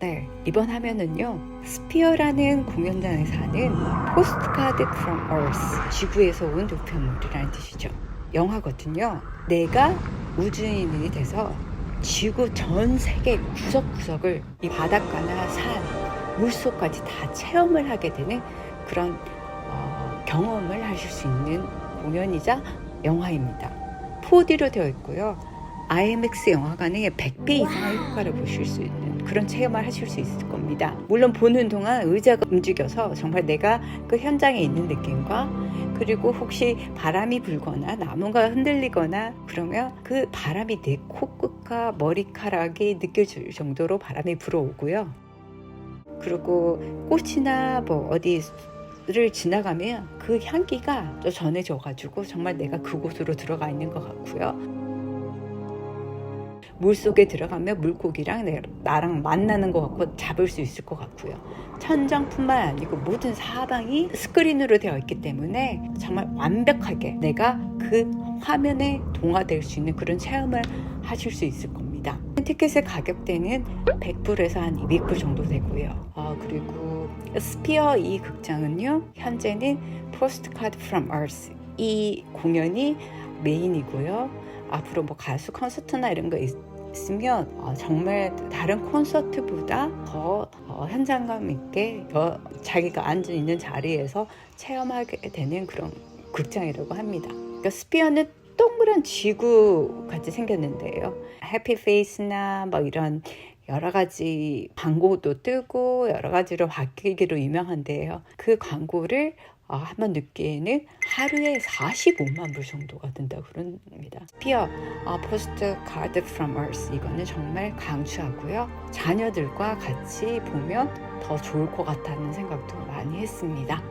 네, 이번 화면은요. 스피어라는 공연장에서 하는 포스트카드 from 지구에서 온 우편물이라는 뜻이죠. 영화거든요. 내가 우주인이 돼서 지구 전 세계 구석구석을 이 바닷가나 산, 물속까지 다 체험을 하게 되는 그런 어, 경험을 하실 수 있는 공연이자 영화입니다. 4D로 되어 있고요. IMAX 영화관에 100배 이상의 효과를 보실 수 있는 그런 체험을 하실 수 있을 겁니다. 물론 보는 동안 의자가 움직여서 정말 내가 그 현장에 있는 느낌과 그리고 혹시 바람이 불거나 나무가 흔들리거나 그러면 그 바람이 내 코끝과 머리카락이 느껴질 정도로 바람이 불어오고요. 그리고 꽃이나 뭐 어디 를 지나가면 그 향기가 또 전해져 가지고 정말 내가 그곳으로 들어가 있는 것 같고요. 물 속에 들어가면 물고기랑 내- 나랑 만나는 것 같고 잡을 수 있을 것 같고요. 천장뿐만 아니고 모든 사방이 스크린으로 되어 있기 때문에 정말 완벽하게 내가 그 화면에 동화될 수 있는 그런 체험을 하실 수 있을 겁니다. 티켓의 가격대는 100불에서 한 200불 정도 되고요. 아, 그리고 스피어 이 극장은요. 현재는 포스트카드 from Earth 이 공연이 메인이고요. 앞으로 뭐 가수 콘서트나 이런 거 있, 있으면 어, 정말 다른 콘서트보다 더 어, 현장감 있게 더 자기가 앉아 있는 자리에서 체험하게 되는 그런 극장이라고 합니다. 그러니까 스피어는 동그란 지구 같이 생겼는데요. 해피페이스나 뭐 이런 여러 가지 광고도 뜨고 여러 가지로 바뀌기로 유명한데요. 그 광고를 어, 한번 느끼에는 하루에 45만 불 정도가 든다고 그럽니다. 스피어 어, 포스트 카드 from Earth 이거는 정말 강추하고요. 자녀들과 같이 보면 더 좋을 것 같다는 생각도 많이 했습니다.